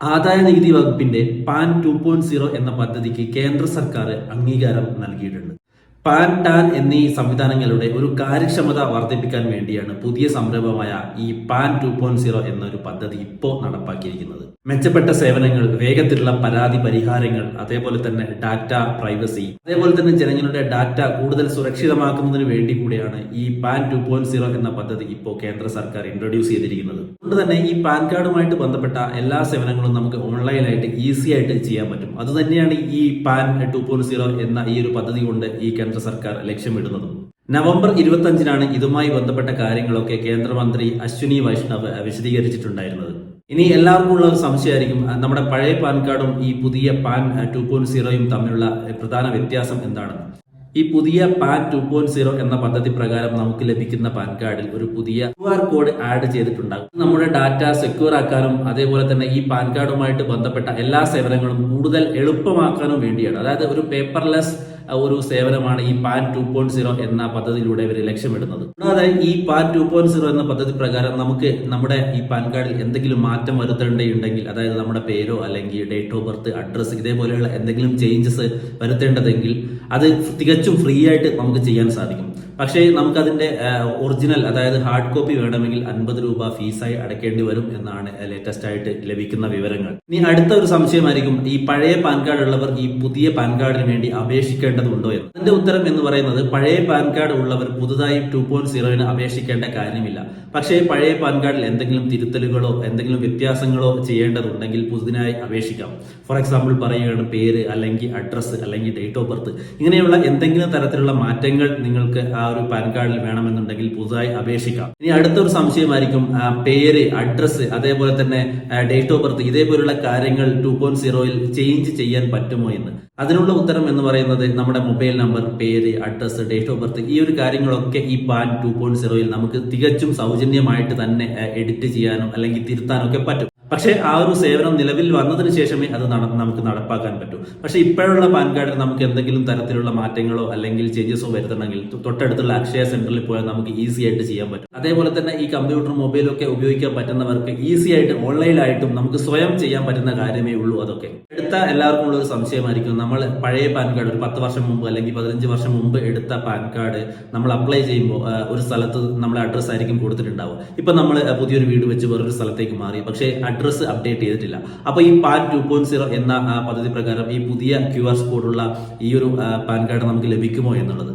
ആദായ നികുതി വകുപ്പിന്റെ പാൻ ടു പോയിന്റ് സീറോ എന്ന പദ്ധതിക്ക് കേന്ദ്ര സർക്കാർ അംഗീകാരം നൽകിയിട്ടുണ്ട്. പാൻ ടാൻ എന്നീ സംവിധാനങ്ങളുടെ ഒരു കാര്യക്ഷമത വർദ്ധിപ്പിക്കാൻ വേണ്ടിയാണ് പുതിയ സംരംഭമായ ഈ പാൻ ടു പോയിന്റ് സീറോ എന്നൊരു പദ്ധതി ഇപ്പോൾ നടപ്പാക്കിയിരിക്കുന്നത്. മെച്ചപ്പെട്ട സേവനങ്ങൾ വേഗത്തിലുള്ള പരാതി പരിഹാരങ്ങൾ അതേപോലെ തന്നെ ഡാറ്റ പ്രൈവസി അതേപോലെ തന്നെ ജനങ്ങളുടെ ഡാറ്റ കൂടുതൽ സുരക്ഷിതമാക്കുന്നതിന് വേണ്ടി കൂടിയാണ് ഈ പാൻ ടു പോയിന്റ് സീറോ എന്ന പദ്ധതി ഇപ്പോൾ കേന്ദ്ര സർക്കാർ ഇൻട്രൊഡ്യൂസ് ചെയ്തിരിക്കുന്നത്. അതുകൊണ്ട് തന്നെ ഈ പാൻ കാർഡുമായിട്ട് ബന്ധപ്പെട്ട എല്ലാ സേവനങ്ങളും നമുക്ക് ഓൺലൈനായിട്ട് ഈസി ആയിട്ട് ചെയ്യാൻ പറ്റും. അതുതന്നെയാണ് ഈ പാൻ ടു പോയിന്റ് സീറോ എന്ന ഈ ഒരു പദ്ധതി കൊണ്ട് ഈ കേന്ദ്ര സർക്കാർ ലക്ഷ്യമിടുന്നതും. നവംബർ ഇരുപത്തഞ്ചിനാണ് ഇതുമായി ബന്ധപ്പെട്ട കാര്യങ്ങളൊക്കെ കേന്ദ്രമന്ത്രി അശ്വിനി വൈഷ്ണവ് വിശദീകരിച്ചിട്ടുണ്ടായിരുന്നത്. ഇനി എല്ലാവർക്കും ഉള്ള ഒരു സംശയമായിരിക്കും നമ്മുടെ പഴയ പാൻ കാർഡും ഈ പുതിയ പാൻ ടു പോയിന്റ് സീറോയും തമ്മിലുള്ള പ്രധാന വ്യത്യാസം എന്താണെന്ന്. ഈ പുതിയ പാൻ ടു പോയിന്റ് സീറോ എന്ന പദ്ധതി പ്രകാരം നമുക്ക് ലഭിക്കുന്ന പാൻ കാർഡിൽ ഒരു പുതിയ ക്യു ആർ കോഡ് ആഡ് ചെയ്തിട്ടുണ്ടാകും. നമ്മുടെ ഡാറ്റ സെക്യൂർ ആക്കാനും അതേപോലെ തന്നെ ഈ പാൻ കാർഡുമായിട്ട് ബന്ധപ്പെട്ട എല്ലാ സേവനങ്ങളും കൂടുതൽ എളുപ്പമാക്കാനും വേണ്ടിയാണ്. അതായത് ഒരു പേപ്പർലെസ് ഒരു സേവനമാണ് ഈ പാൻ ടു പോയിന്റ് സീറോ എന്ന പദ്ധതിയിലൂടെ ഇവർ ലക്ഷ്യമിടുന്നത്. കൂടാതെ ഈ പാൻ ടു പോയിന്റ് സീറോ എന്ന പദ്ധതി പ്രകാരം നമുക്ക് നമ്മുടെ ഈ പാൻ കാർഡിൽ എന്തെങ്കിലും മാറ്റം വരുത്തേണ്ടതുണ്ടെങ്കിൽ അതായത് നമ്മുടെ പേരോ അല്ലെങ്കിൽ ഡേറ്റ് ഓഫ് ബർത്ത് അഡ്രസ്സ് ഇതേപോലെയുള്ള എന്തെങ്കിലും ചേഞ്ചസ് വരുത്തേണ്ടതെങ്കിൽ അത് തികച്ചും ഫ്രീ ആയിട്ട് നമുക്ക് ചെയ്യാൻ സാധിക്കും. പക്ഷേ നമുക്കതിന്റെ ഒറിജിനൽ അതായത് ഹാർഡ് കോപ്പി വേണമെങ്കിൽ അൻപത് രൂപ ഫീസായി അടയ്ക്കേണ്ടി വരും എന്നാണ് ലേറ്റസ്റ്റ് ആയിട്ട് ലഭിക്കുന്ന വിവരങ്ങൾ. ഇനി അടുത്ത ഒരു സംശയമായിരിക്കും ഈ പഴയ പാൻ കാർഡ് ഉള്ളവർ ഈ പുതിയ പാൻ കാർഡിന് വേണ്ടി അപേക്ഷിക്കേണ്ടതുണ്ടോ എന്ന്? അതിന്റെ ഉത്തരം എന്ന് പറയുന്നത് പഴയ പാൻ കാർഡ് ഉള്ളവർ പുതുതായി ടു പോയിന്റ് സീറോയിന് അപേക്ഷിക്കേണ്ട കാര്യമില്ല. പക്ഷേ പഴയ പാൻ കാർഡിൽ എന്തെങ്കിലും തിരുത്തലുകളോ എന്തെങ്കിലും വ്യത്യാസങ്ങളോ ചെയ്യേണ്ടതുണ്ടെങ്കിൽ പുതുതിനായി അപേക്ഷിക്കാം. ഫോർ എക്സാമ്പിൾ പറയുകയാണ് പേര് അല്ലെങ്കിൽ അഡ്രസ്സ് അല്ലെങ്കിൽ ഡേറ്റ് ഓഫ് ബർത്ത് ഇങ്ങനെയുള്ള എന്തെങ്കിലും തരത്തിലുള്ള മാറ്റങ്ങൾ നിങ്ങൾക്ക് ഒരു പാൻ കാർഡിൽ വേണമെന്നുണ്ടെങ്കിൽ പുതുതായി അപേക്ഷിക്കാം. ഇനി അടുത്തൊരു സംശയമായിരിക്കും പേര് അഡ്രസ്സ് അതേപോലെ തന്നെ ഡേറ്റ് ഓഫ് ബർത്ത് ഇതേപോലുള്ള കാര്യങ്ങൾ ടു പോയിന്റ് സീറോയിൽ ചേഞ്ച് ചെയ്യാൻ പറ്റുമോ എന്ന്. അതിനുള്ള ഉത്തരം എന്ന് പറയുന്നത് നമ്മുടെ മൊബൈൽ നമ്പർ പേര് അഡ്രസ്സ് ഡേറ്റ് ഓഫ് ബർത്ത് ഈ ഒരു കാര്യങ്ങളൊക്കെ ഈ പാൻ ടു പോയിന്റ് സീറോയിൽ നമുക്ക് തികച്ചും സൗജന്യമായിട്ട് തന്നെ എഡിറ്റ് ചെയ്യാനോ അല്ലെങ്കിൽ തിരുത്താനോ ഒക്കെ പറ്റും. പക്ഷേ ആ ഒരു സേവനം നിലവിൽ വന്നതിന് ശേഷമേ അത് നമുക്ക് നടപ്പാക്കാൻ പറ്റൂ. പക്ഷേ ഇപ്പോഴുള്ള പാൻ കാർഡിൽ നമുക്ക് എന്തെങ്കിലും തരത്തിലുള്ള മാറ്റങ്ങളോ അല്ലെങ്കിൽ ചേഞ്ചസോ വരുത്തണമെങ്കിൽ തൊട്ടടുത്തുള്ള അക്ഷയ സെന്ററിൽ പോയാൽ നമുക്ക് ഈസി ആയിട്ട് ചെയ്യാൻ പറ്റും. അതേപോലെ തന്നെ ഈ കമ്പ്യൂട്ടർ മൊബൈലും ഒക്കെ ഉപയോഗിക്കാൻ പറ്റുന്നവർക്ക് ഈസി ആയിട്ട് ഓൺലൈനായിട്ടും നമുക്ക് സ്വയം ചെയ്യാൻ പറ്റുന്ന കാര്യമേ ഉള്ളൂ അതൊക്കെ. എടുത്ത എല്ലാവർക്കും ഉള്ള ഒരു സംശയമായിരിക്കും. നമ്മൾ പഴയ പാൻ കാർഡ് ഒരു പത്ത് വർഷം മുമ്പ് അല്ലെങ്കിൽ പതിനഞ്ച് വർഷം മുമ്പ് എടുത്ത പാൻ കാർഡ് നമ്മൾ അപ്ലൈ ചെയ്യുമ്പോൾ ഒരു സ്ഥലത്ത് നമ്മളെ അഡ്രസ്സ് ആയിരിക്കും കൊടുത്തിട്ടുണ്ടാവും ഇപ്പൊ നമ്മൾ പുതിയൊരു വീട് വെച്ച് വേറൊരു സ്ഥലത്തേക്ക് മാറി. പക്ഷേ അഡ്രസ്സ് അപ്ഡേറ്റ് ചെയ്തിട്ടില്ല. അപ്പോൾ ഈ പാൻ ടു പോയിന്റ് സീറോ എന്ന പദ്ധതി പ്രകാരം ഈ പുതിയ ക്യു ആർ കോഡുള്ള ഈ ഒരു പാൻ കാർഡ് നമുക്ക് ലഭിക്കുമോ എന്നുള്ളത്.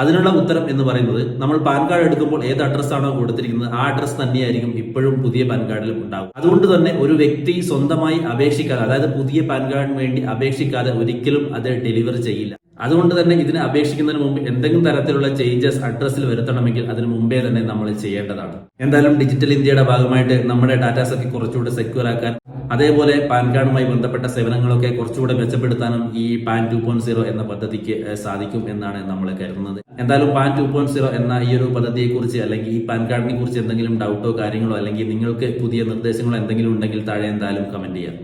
അതിനുള്ള ഉത്തരം എന്ന് പറയുന്നത് നമ്മൾ പാൻ കാർഡ് എടുക്കുമ്പോൾ ഏത് അഡ്രസ്സാണോ കൊടുത്തിരിക്കുന്നത് ആ അഡ്രസ്സ് തന്നെയായിരിക്കും ഇപ്പോഴും പുതിയ പാൻ കാർഡിലും ഉണ്ടാവും അതുകൊണ്ട് തന്നെ ഒരു വ്യക്തി സ്വന്തമായി അപേക്ഷിക്കാതെ അതായത് പുതിയ പാൻ കാർഡിന് വേണ്ടി അപേക്ഷിക്കാതെ ഒരിക്കലും അത് ഡെലിവർ ചെയ്യില്ല. അതുകൊണ്ട് തന്നെ ഇതിനെ അപേക്ഷിക്കുന്നതിന് മുമ്പ് എന്തെങ്കിലും തരത്തിലുള്ള ചേഞ്ചസ് അഡ്രസ്സിൽ വരുത്തണമെങ്കിൽ അതിന് മുമ്പേ തന്നെ നമ്മൾ ചെയ്യേണ്ടതാണ്. എന്തായാലും ഡിജിറ്റൽ ഇന്ത്യയുടെ ഭാഗമായിട്ട് നമ്മുടെ ഡാറ്റാസ് ഒക്കെ കുറച്ചുകൂടെ സെക്യൂർ ആക്കാൻ അതേപോലെ പാൻ കാർഡുമായി ബന്ധപ്പെട്ട സേവനങ്ങളൊക്കെ കുറച്ചുകൂടെ മെച്ചപ്പെടുത്താനും ഈ പാൻ ടു പോയിന്റ് സീറോ എന്ന പദ്ധതിക്ക് സാധിക്കും എന്നാണ് നമ്മൾ കരുതുന്നത്. എന്തായാലും പാൻ ടു പോയിന്റ് സീറോ എന്ന ഈ ഒരു പദ്ധതിയെ കുറിച്ച് അല്ലെങ്കിൽ ഈ പാൻ കാർഡിനെ കുറിച്ച് എന്തെങ്കിലും ഡൗട്ടോ കാര്യങ്ങളോ അല്ലെങ്കിൽ നിങ്ങൾക്ക് പുതിയ നിർദ്ദേശങ്ങളോ എന്തെങ്കിലും ഉണ്ടെങ്കിൽ താഴെ എന്തായാലും കമന്റ് ചെയ്യാം.